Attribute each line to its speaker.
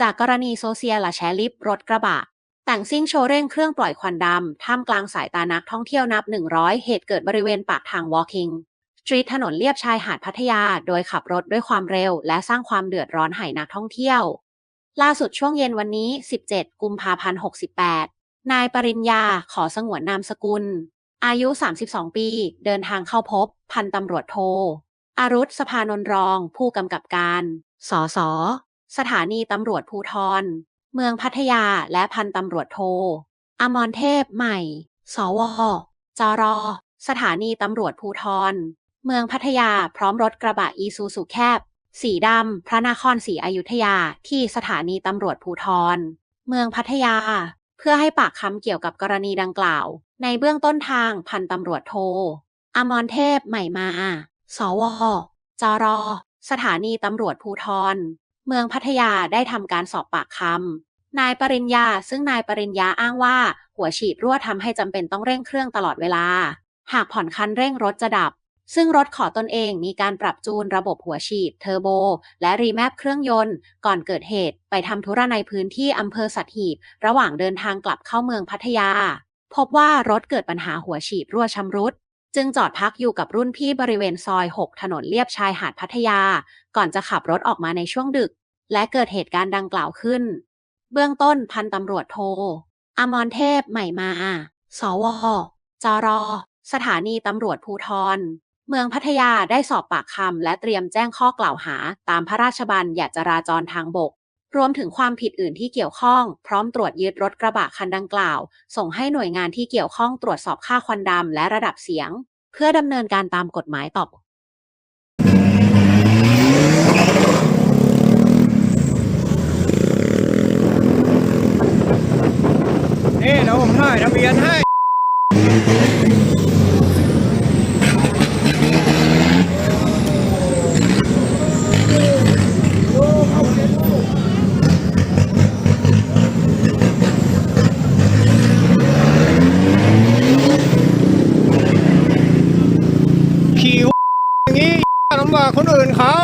Speaker 1: จากกรณีโซเชียลและแชร์ลิฟรถกระบะ แต่งซิ่งโชว์เร่งเครื่องปล่อยควันดำ ท่ามกลางสายตานักท่องเที่ยวนับ 100 เหตุเกิดบริเวณปากทาง Walking สตรีทถนนเลียบชายหาดพัทยา โดยขับรถด้วยความเร็ว และสร้างความเดือดร้อนให้นักท่องเที่ยว ล่าสุดช่วงเย็นวันนี้ 17 กุมภาพันธ์ 68 นายปริญญาขอสงวนนามสกุล อายุ 32 ปี เดินทางเข้าพบ พันตำรวจโทอารุธสภานนรอง ผู้กำกับการ สส สถานีตำรวจภูทร เมืองพัทยาและพันตำรวจโทอมรเทพใหม่ สว จร สถานีตำรวจภูทร เมืองพัทยาพร้อมรถกระบะอีซูซูแคบ สีดำ พระนครศรีอยุธยาที่สถานีตำรวจภูทร เมืองพัทยา เพื่อให้ปากคำเกี่ยวกับกรณีดังกล่าว ในเบื้องต้นทางพันตำรวจโทอมรเทพใหม่มา สว จร สถานีตำรวจภูทร เมืองพัทยาได้ทำการสอบปากคำนายปริญญา ซึ่งนายปริญญาอ้างว่า หัวฉีดรั่วทำให้จำเป็นต้องเร่งเครื่องตลอดเวลา หากผ่อนคันเร่งรถจะดับ ซึ่งรถขอตนเองมีการปรับจูนระบบหัวฉีดเทอร์โบ และรีแมปเครื่องยนต์ ก่อนเกิดเหตุไปทำธุระในพื้นที่อำเภอสัตหีบ ระหว่างเดินทางกลับเข้าเมืองพัทยา พบว่ารถเกิดปัญหาหัวฉีดรั่วชำรุดจึงจอดพักอยู่กับรุ่นพี่บริเวณซอย 6 ถนนเลียบชายหาดพัทยา ก่อนจะขับรถออกมาในช่วงดึก และเกิดเหตุการณ์ดังกล่าวขึ้น เบื้องต้นพันตำรวจโทอมรเทพใหม่มา สว จร สถานีตำรวจภูทร เมืองพัทยาได้สอบปากคำและเตรียมแจ้งข้อกล่าวหาตามพระราชบัญญัติจราจรทางบก รวมถึงความผิดอื่นที่เกี่ยวข้อง พร้อมตรวจยึดรถกระบะคันดังกล่าว ส่งให้หน่วยงานที่เกี่ยวข้องตรวจสอบค่าควันดำและระดับเสียง เพื่อดำเนินการตามกฎหมายต่อ
Speaker 2: นี่เดี๋ยวผมถ่ายทะเบียนให้ขี่อย่างนี้ลำบากคนอื่นเขา